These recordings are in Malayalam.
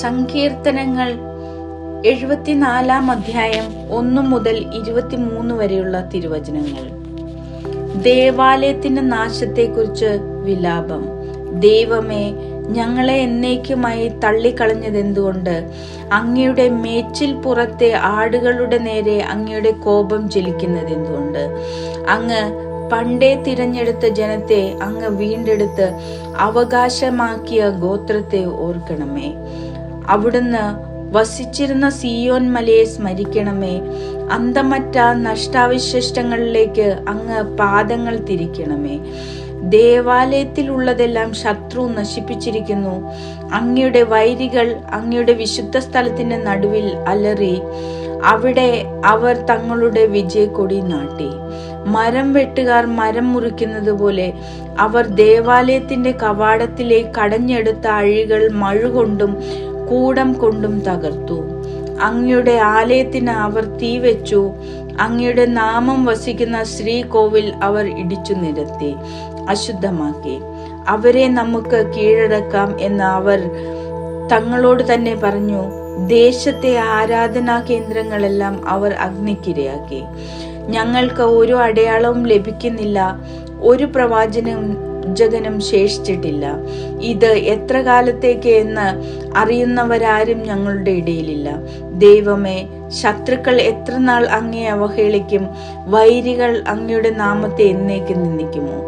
സങ്കീർത്തനങ്ങൾ എഴുപത്തിനാലാം അധ്യായം ഒന്നു മുതൽ ഇരുപത്തിമൂന്ന് വരെയുള്ള തിരുവചനങ്ങൾ. ദേവാലയത്തിന്റെ നാശത്തെക്കുറിച്ച് വിലാപം. ദൈവമേ ഞങ്ങളെ എന്നേക്കുമായി തള്ളിക്കളഞ്ഞത് എന്തുകൊണ്ട് അങ്ങയുടെ മേച്ചിൽ പുറത്തെ ആടുകളുടെ നേരെ അങ്ങയുടെ കോപം ചലിക്കുന്നതെന്തുകൊണ്ട് അങ്ങ് പണ്ടേ തിരഞ്ഞെടുത്ത ജനത്തെ അങ്ങ് വീണ്ടെടുത്ത് അവകാശമാക്കിയ ഗോത്രത്തെ ഓർക്കണമേ. അവിടുന്ന് വസിച്ചിരുന്ന സിയോൻ മലയെ സ്മരിക്കണമേ അന്തമറ്റ നഷ്ടാവിശിഷ്ടങ്ങളിലേക്ക് അങ്ങ് പാദങ്ങൾ തിരിക്കണമേ. ദേവാലയത്തിലുള്ളതെല്ലാം ശത്രു നശിപ്പിച്ചിരിക്കുന്നു. അങ്ങയുടെ വൈരികൾ അങ്ങയുടെ വിശുദ്ധ സ്ഥലത്തിന്റെ നടുവിൽ അലറി അവിടെ അവർ തങ്ങളുടെ വിജയക്കൊടി നാട്ടി. മരം വെട്ടുകാർ മരം മുറിക്കുന്നത് പോലെ അവർ ദേവാലയത്തിന്റെ കവാടത്തിലെ കടഞ്ഞെടുത്ത അഴികൾ മഴുകൊണ്ടും കൂടം കൊണ്ടും തകർത്തു. അങ്ങയുടെ ആലയത്തിന് അവർ തീ വെച്ചു. അങ്ങയുടെ നാമം വസിക്കുന്ന ശ്രീകോവിൽ അവർ ഇടിച്ചു നിരത്തി. അശുദ്ധമാക്കി. അവരെ നമുക്ക് കീഴടക്കാം എന്ന് അവർ തങ്ങളോട് തന്നെ പറഞ്ഞു. ദേശത്തെ ആരാധനാ കേന്ദ്രങ്ങളെല്ലാം അവർ അഗ്നിക്കിരയാക്കി. ഞങ്ങൾക്ക് ഒരു അടയാളവും ലഭിക്കുന്നില്ല. ഒരു പ്രവാചനും ജഗനം ശേഷിച്ചിട്ടില്ല. ഇത് എത്ര കാലത്തേക്ക് എന്ന് അറിയുന്നവരാരും ഞങ്ങളുടെ ഇടയിലില്ല. ദൈവമേ ശത്രുക്കൾ എത്ര നാൾ അങ്ങേ അവഹേളിക്കും? വൈരികൾ അങ്ങയുടെ നാമത്തെ എന്നേക്ക് നിന്ദിക്കുമോ?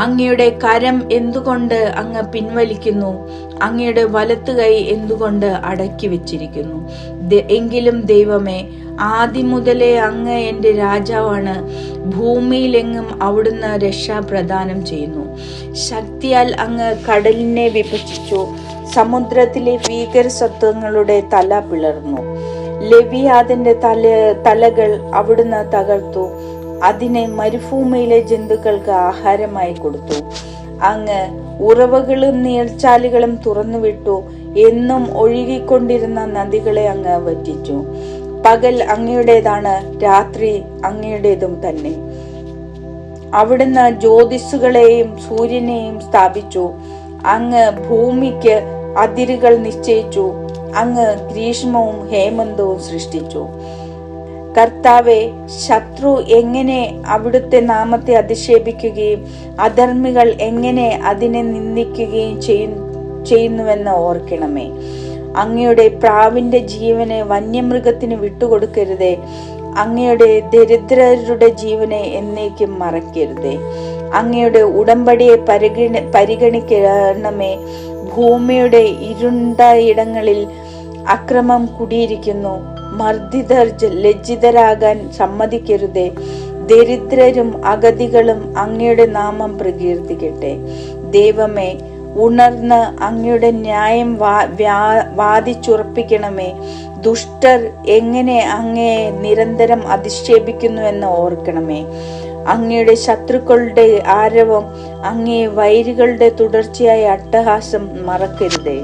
അങ്ങയുടെ കരം എന്തുകൊണ്ട് അങ്ങ് പിൻവലിക്കുന്നു? അങ്ങയുടെ വലത്തു കൈ എന്തുകൊണ്ട് അടക്കി വെച്ചിരിക്കുന്നു? എങ്കിലും ദൈവമേ ആദ്യം മുതലേ അങ്ങ് എന്റെ രാജാവാണ്. ഭൂമിയിലെങ്ങും അവിടുന്ന് രക്ഷാപ്രദാനം ചെയ്യുന്നു. ശക്തിയാൽ അങ്ങ് കടലിനെ വിഭജിച്ചു. സമുദ്രത്തിലെ ഭീകര സത്വങ്ങളുടെ തല പിളർന്നു. ലവിയാദിന്റെ തല തലകൾ അവിടുന്ന് തകർത്തു. അതിനെ മരുഭൂമിയിലെ ജന്തുക്കൾക്ക് ആഹാരമായി കൊടുത്തു. അങ്ങ് ഉറവകളും നീർച്ചാലുകളും തുറന്നുവിട്ടു. എന്നും ഒഴുകിക്കൊണ്ടിരുന്ന നദികളെ അങ്ങ് വറ്റിച്ചു. പകൽ അങ്ങയുടേതാണ് രാത്രി അങ്ങയുടേതും തന്നെ. അവിടുന്ന് ജ്യോതിസുകളെയും സൂര്യനെയും സ്ഥാപിച്ചു. അങ്ങ് ഭൂമിക്ക് അതിരുകൾ നിശ്ചയിച്ചു. അങ്ങ് ഗ്രീഷ്മവും ഹേമന്തവും സൃഷ്ടിച്ചു. കർത്താവെ ശത്രു എങ്ങനെ അവിടുത്തെ നാമത്തെ അധിക്ഷേപിക്കുകയും അധർമ്മികൾ എങ്ങനെ അതിനെ നിന്ദിക്കുകയും ചെയ്യും- ചെയ്യുന്നുവെന്ന് ഓർക്കണമേ. അങ്ങയുടെ പ്രാവിന്റെ ജീവനെ വന്യമൃഗത്തിന് വിട്ടുകൊടുക്കരുതേ. അങ്ങയുടെ ദരിദ്രരുടെ ജീവനെ എന്നേക്കും മറക്കരുതേ അങ്ങയുടെ ഉടമ്പടിയെ പരിഗണ പരിഗണിക്കണമേ. ഭൂമിയുടെ ഇരുണ്ട ഇടങ്ങളിൽ അക്രമം കുടിയിരിക്കുന്നു. മർദ്ദിതർ ലജ്ജിതരാകാൻ സമ്മതിക്കരുതേ. ദരിദ്രരും അഗതികളും അങ്ങയുടെ നാമം പ്രകീർത്തിക്കട്ടെ. ദൈവമേ ഉണർന്ന് അങ്ങയുടെ ന്യായം വാദിച്ചുറപ്പിക്കണമേ. ദുഷ്ടർ എങ്ങനെ അങ്ങയെ നിരന്തരം അധിക്ഷേപിക്കുന്നുവെന്ന് ഓർക്കണമേ. അങ്ങയുടെ ശത്രുക്കളുടെ ആരവം അങ്ങയെ വൈരികളുടെ തുടർച്ചയായ അട്ടഹാസം മറക്കരുതേ.